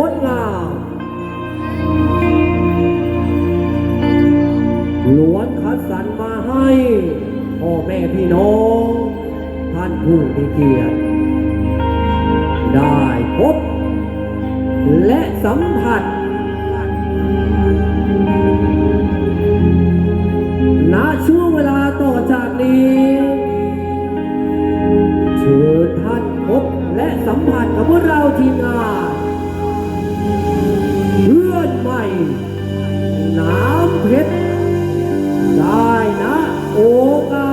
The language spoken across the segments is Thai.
งดงามล้วนคัดสรรมาให้พ่อแม่พี่น้อง ท่านผู้มีเกียรติได้พบ และสัมผัสณช่วงเวลาต่อจากนี้เชิญท่านพบและสัมผัสกับพวกเราทีมงาน เพชรได้นะโอกา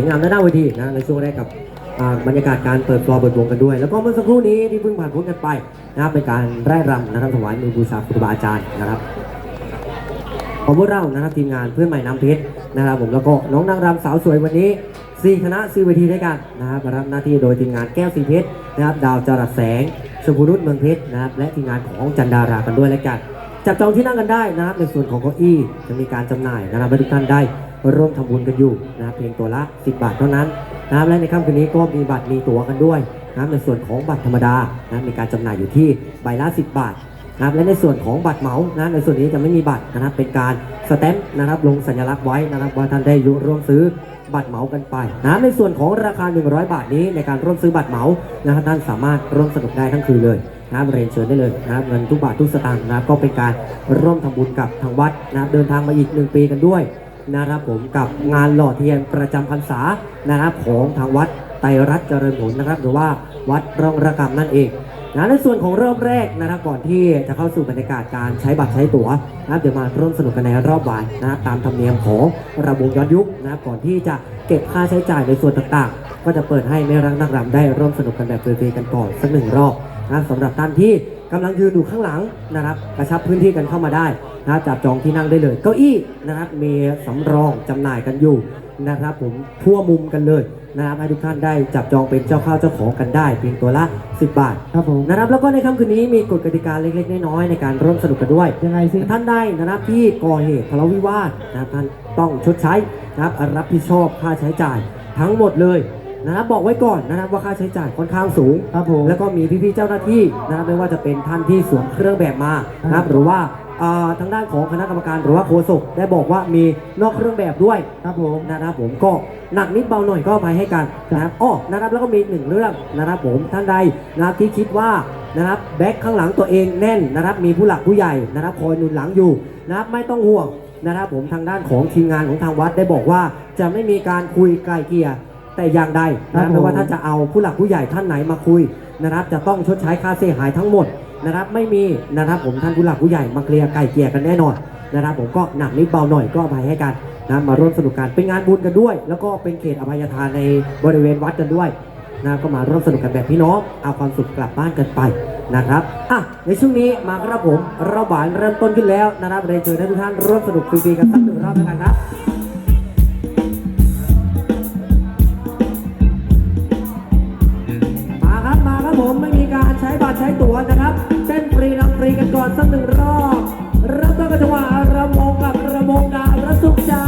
วามสวยงามด้านหน้าเวทีนะในช่วงแรกกับบรรยากาศการเปิดฟลอร์เปิดวงกันด้วย แล้วก็เมื่อสักครู่นี้ที่เพิ่งผ่านพ้นกันไปนะครับเป็นการไร่รำนะครับถวายมือบูชาครูบาอาจารย์นะครับขอพวกเรานะครับทีมงานเพื่อนใหม่น้ำเพชรนะครับผมแล้วก็น้องนางรำสาวสวยวันนี้สี่คณะสี่เวทีด้วยกันนะครับรับหน้าที่โดยทีมงานแก้วสีเพชรนะครับดาวจรัสแสงชมพูนุชเมืองเพชรนะครับและทีมงานของจันดารากันด้วยแล้วกันจับจองที่นั่งกันได้นะครับในส่วนของเก้าอี้จะมีการจำหน่ายนะครับให้ทุกท่านได้ ร่วมทำบุญกันอยู่นะครับเพียงตัวละ 10 บาทเท่านั้นนะครับและในค่ำคืนนี้ก็มีบัตรมีตั๋วกันด้วยนะครับในส่วนของบัตรธรรมดานะครับมีการจำหน่ายอยู่ที่ใบละ 10 บาทนะครับและในส่วนของบัตรเหมานะในส่วนนี้จะไม่มีบัตรนะครับเป็นการสแตมป์นะครับลงสัญลักษณ์ไว้นะครับว่าท่านได้ร่วมซื้อบัตรเหมากันไปนะในส่วนของราคา 100 บาทนี้ในการร่วมซื้อบัตรเหมานะครับท่านสามารถร่วมสนุกได้ทั้งคืนเลยนะครับเรียนเชิญได้เลยนะครับเงินทุกบาททุกสตางค์นะครับก็เป็นการร่วมทำบุญกับทางวัดนะครับเดินทางมาอีก 1 ปีกันด้วย นะครับผมกับงานหล่อเทียนประจำพรรษานะครับของทางวัดไตรรัตน์เจริญผลนะครับ หรือว่าวัดร่องระกำนั่นเองนะในส่วนของรอบแรกนะครับก่อนที่จะเข้าสู่บรรยากาศการใช้บัตรใช้ตั๋วนะครับเดี๋ยวมาร่วมสนุกกันในรอบบ่ายนะครับตามธรรมเนียมของระบบย้อนยุคนะครับก่อนที่จะเก็บค่าใช้จ่ายในส่วนต่างๆ ก็จะเปิดให้แม่รักนักรำได้ร่วมสนุกกันแบบฟรีๆกันก่อนสักหนึ่งรอบนะครับสำหรับท่านที่กำลังยืนอยู่ข้างหลังนะครับกระชับพื้นที่กันเข้ามาได้ นะครับจับจองที่นั่งได้เลย เก้าอี้นะครับมีสำรองจำหน่ายกันอยู่นะครับผมทั่วมุมกันเลยนะครับให้ทุกท่านได้จับจองเป็นเจ้าข้าวเจ้าของกันได้เพียงตัวละ 10 บาทครับผมนะครับแล้วก็ในค่ำคืนนี้มีกฎกติกาเล็กๆน้อยๆในการร่วมสนุกกันด้วยยังไงสิท่านได้นะครับที่ก่อเหตุทะเลาะวิวาทนะครับท่านต้องชดใช้นะครับรับผิดชอบค่าใช้จ่ายทั้งหมดเลยนะครับบอกไว้ก่อนนะครับว่าค่าใช้จ่ายค่อนข้างสูงครับผมแล้วก็มีพี่ๆเจ้าหน้าที่นะครับไม่ว่าจะเป็นท่านที่สวมเครื่องแบบมานะครับหรือว่าอ่า ทางด้านของคณะกรรมการหรือว่าโฆษกได้บอกว่ามีนอกเครื่องแบบด้วยครับผมนะครับผมก็หนักนิดเบาหน่อยก็อภัยให้กันนะครับอ้อนะครับแล้วก็มีอีกหนึ่งเรื่องนะครับผมท่านใดนะครับที่คิดว่านะครับแบ็คข้างหลังตัวเองแน่นนะครับมีผู้หลักผู้ใหญ่นะครับคอยหนุนหลังอยู่นะครับไม่ต้องห่วงนะครับผมทางด้านของทีมงานของทางวัดได้บอกว่าจะไม่มีการคุยไกลเกลี่ยแต่อย่างใดนะคครัรับบผมไม่ว่าท่านจะเอาผู้หลักผู้ใหญ่ท่านไหนมาคุยนะครับจะต้องชดใช้ค่าเสียหายทั้งหมด นะครับไม่มีนะครับผมท่านผู้หลักผู้ใหญ่มาเคลียร์ไกลเกลี่ยกันแน่นอนนะครับผมก็หนักนิดเบาหน่อยก็อภัยให้กันนะมาร่วมสนุกกันเป็นงานบุญกันด้วย แล้วก็เป็นเขตอภัยทานในบริเวณวัดกันด้วยนะก็มาร่วมสนุกกันแบบพี่น้องเอาความสุขกลับบ้านกันไปนะครับอะในช่วงนี้มาครับผมเราบ่ายเริ่มต้นขึ้นแล้วนะครับเรียเชิญให้ทุกท่านร่วมสนุกฟรีๆกันสักหนึ่งรอบแล้วกันครับ ใช้ตั๋วนะครับ เต้นฟรีรำฟรีกันก่อนสักหนึ่งรอบเริ่มต้นกันจังหวะระมงกับระมงดาวระสุขจ้า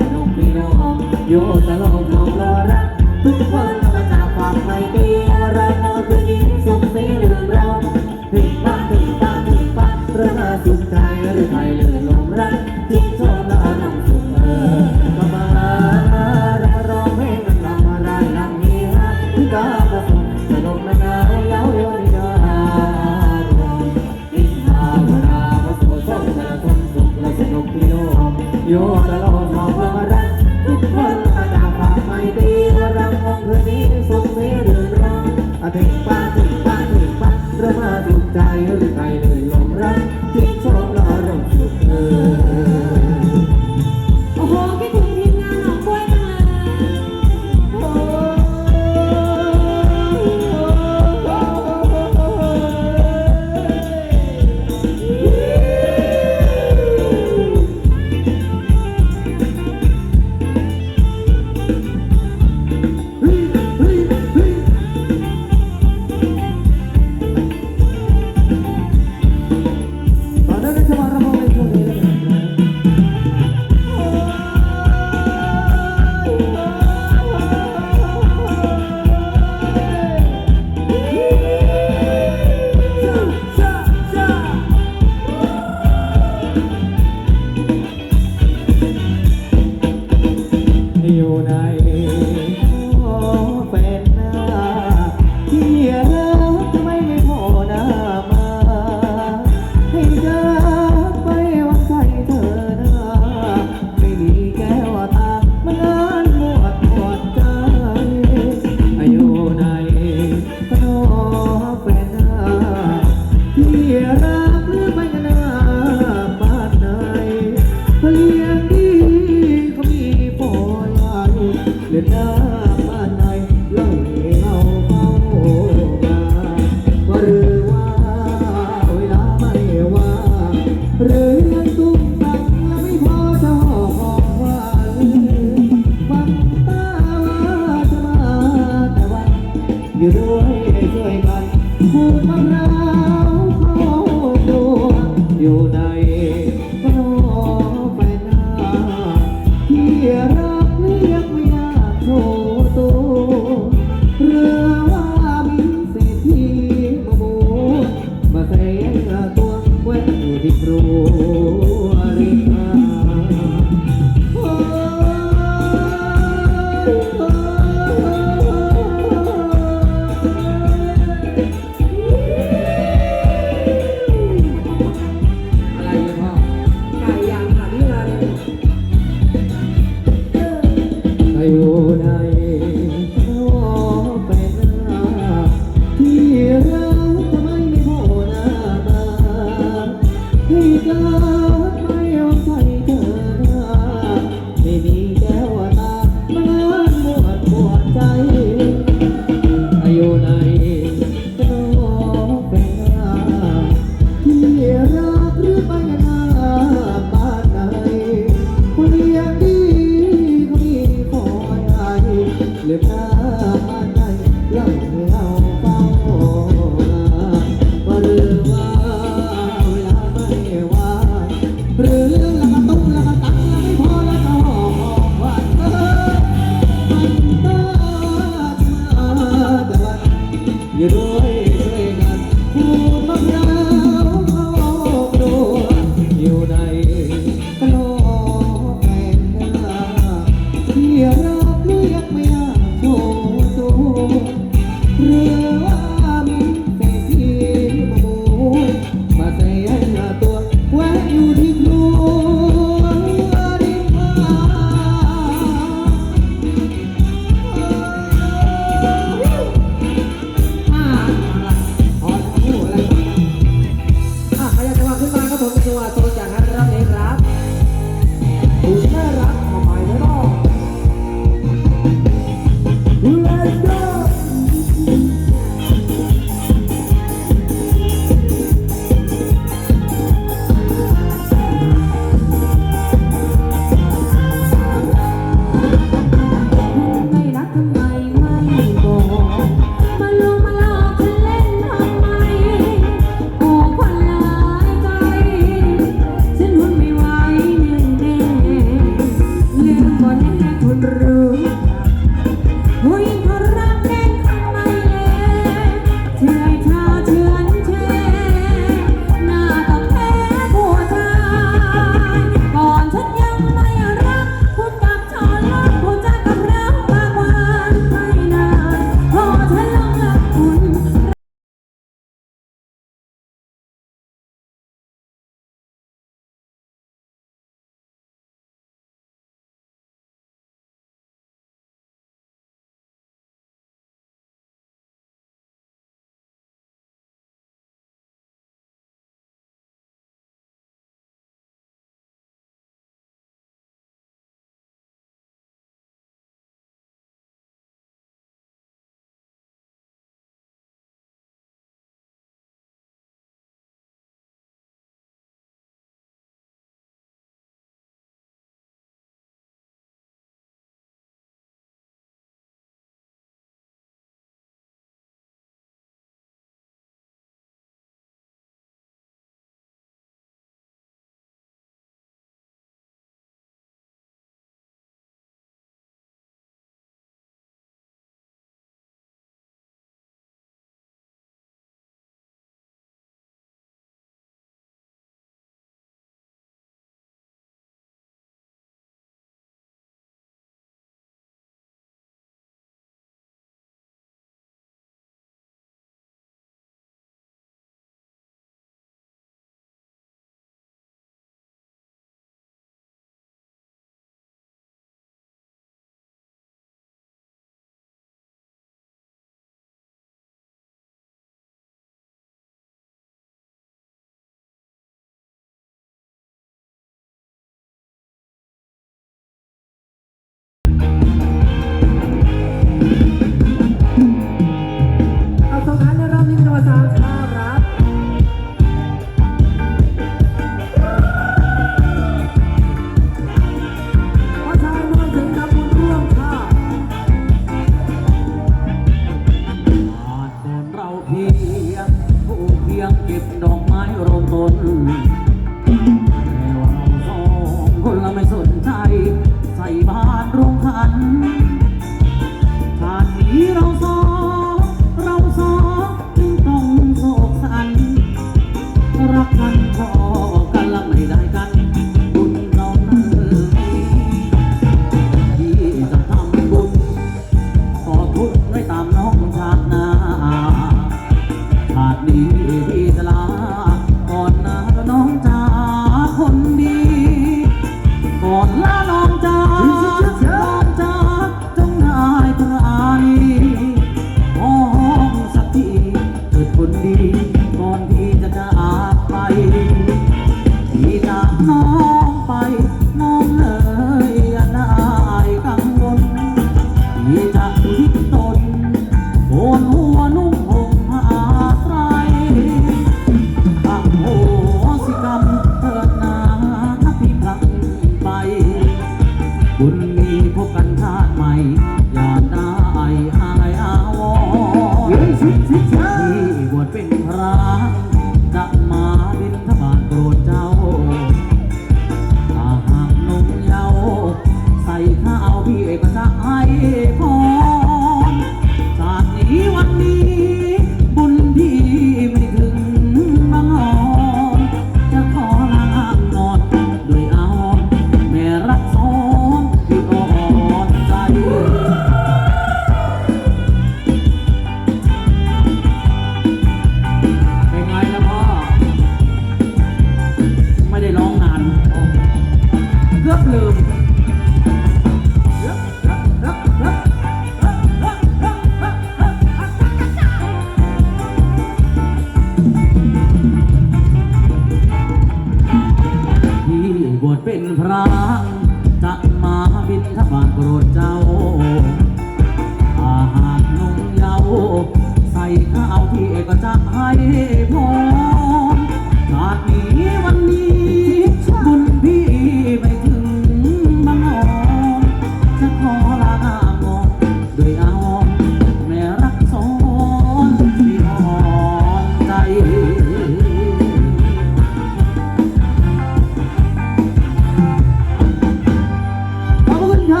ขอบคุณครั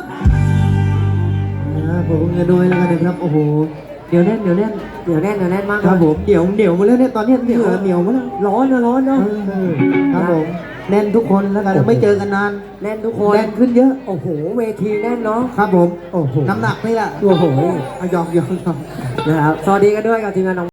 บครับผมเงินน้อยแล้วกันนะครับ โอ้โห เดี๋ยวแน่นเดี๋ยวแน่นเดี๋ยวแน่นเดี๋ยวแน่นมากครับผมเดี๋ยวเหนียวมาแล้วเนี่ยตอนเนี้ยเหนียวเหนียวมาแล้วร้อนนะร้อนเนาะเออครับผมแน่นทุกคนแล้วกันไม่เจอกันนานแน่นทุกคนแน่นขึ้นเยอะ โอ้โห เวทีแน่นเนาะครับผมโอ้โหน้ำหนักนี่แหละโอ้โหเอายอมยอมยอมนะครับสวัสดีกันด้วยกับทีมงานน้อง